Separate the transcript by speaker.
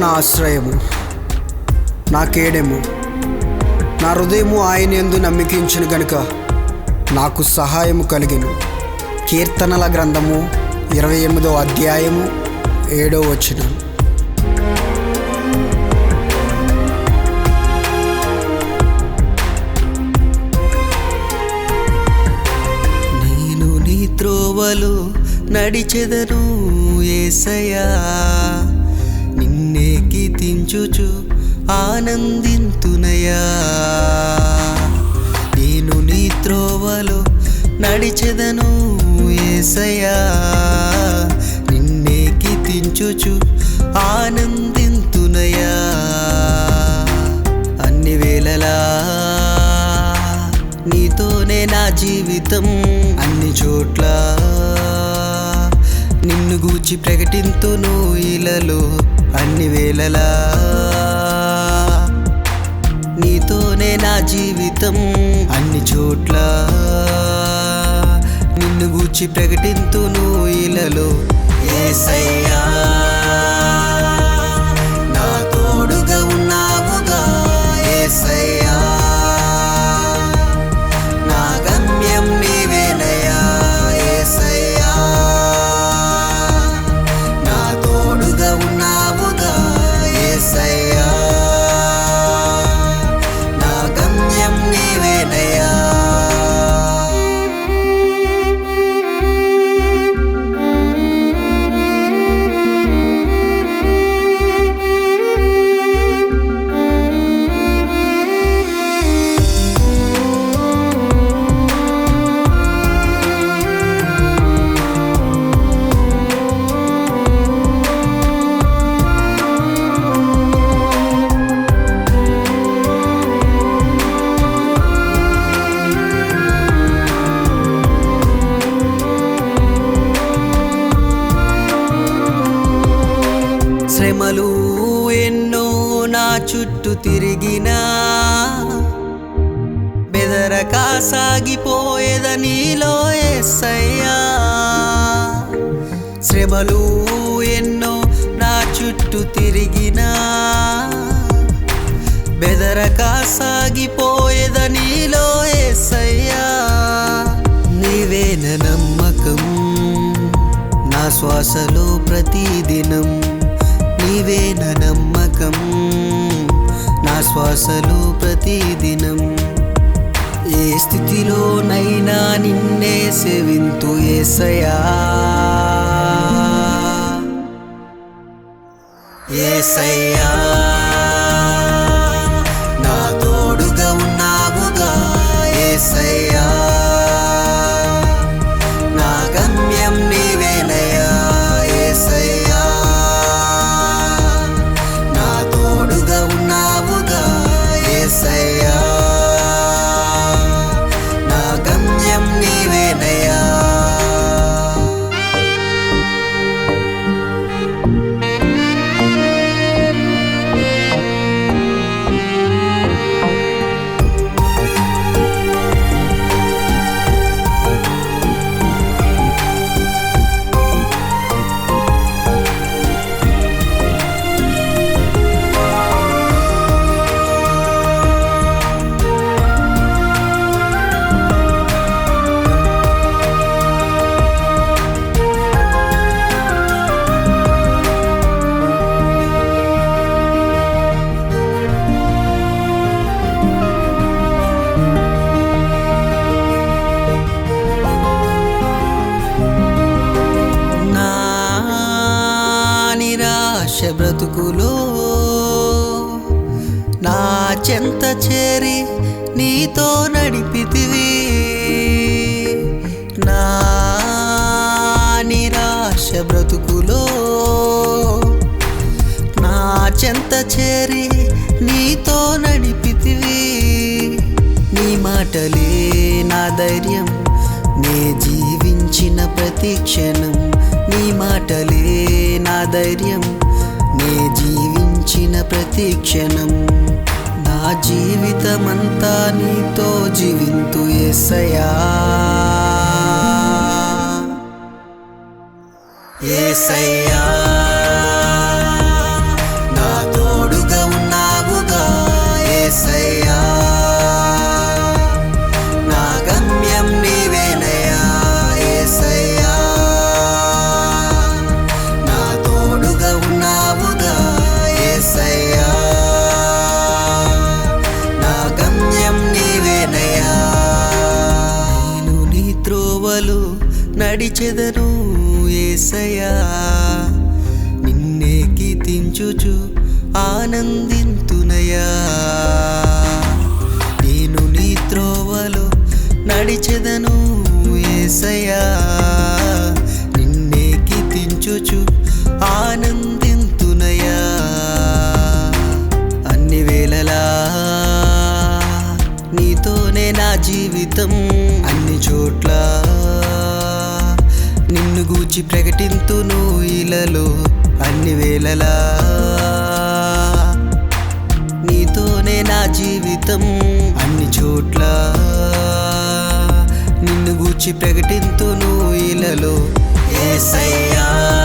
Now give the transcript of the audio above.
Speaker 1: నా ఆశ్రయము నా కేడెము. నా హృదయము ఆయన ఎందు నమ్మికించిన గనుక నాకు సహాయము కలిగిను. కీర్తనల గ్రంథము ఇరవై ఎనిమిదో అధ్యాయము ఏడో వచనం.
Speaker 2: నేను నీ త్రోవలు నడిచెదను ఏసయా కీర్తించుచు ఆనందింతునయా. నేను నీ త్రోవలు నడిచెదను ఏసయా నిన్నే కీర్తించుచు ఆనందింతునయా. అన్ని వేళలా నీతోనే నా జీవితం అన్ని చోట్ల నిన్ను గూచి ప్రకటింతును ఇలలో అన్ని వేళలా. నీతోనే నా జీవితం అన్ని చోట్ల. నిన్ను గూర్చి ప్రకటింతును ఇలలో ఏసయ్యా. తిరిగినా బెదరక సాగిపోయేద నీలో ఎస్సయ్యా శ్రమలు ఎన్నో నా చుట్టూ తిరిగినా బెదరక సాగిపోయేద నీలో ఎస్సయ్యా నీవేన నమ్మకం నా శ్వాసలో ప్రతిదినం. నీవేన నమ్మకం శ్వాసలు ప్రతిదినం. ఏ స్థితిలోనైనా నిన్నే సేవింతు ఏసయా ఏసయ్యా. బ్రతుకులో. నా చెంత చేరి నీతో నడిపితివి. నా నిరాశ బ్రతుకులో. నా చెంత చేరి నీతో నడిపితివి. నీ మాటలే నా ధైర్యం. నే జీవించిన ప్రతి క్షణం. నీ మాటలే నా ధైర్యం. నే జీవించిన ప్రతి క్షణం. నా జీవితమంతా నీతో జీవింతు ఏసయా ఏసయ్యా. నిన్నే ఆనందింతునయా. నేను నీ త్రోవలు నడిచెదను ఏసయా నిన్నే కీర్తించుచు ఆనందింతునయా. అన్ని వేళలా నీతోనే నా జీవితం అన్ని చోట్ల. నిన్ను గూర్చి ప్రకటింతును ఇలలో అన్ని వేళలా. నీతోనే నా జీవితం అన్ని చోట్ల. నిన్ను గూర్చి ప్రకటింతును ఇలలో ఏసయ్యా.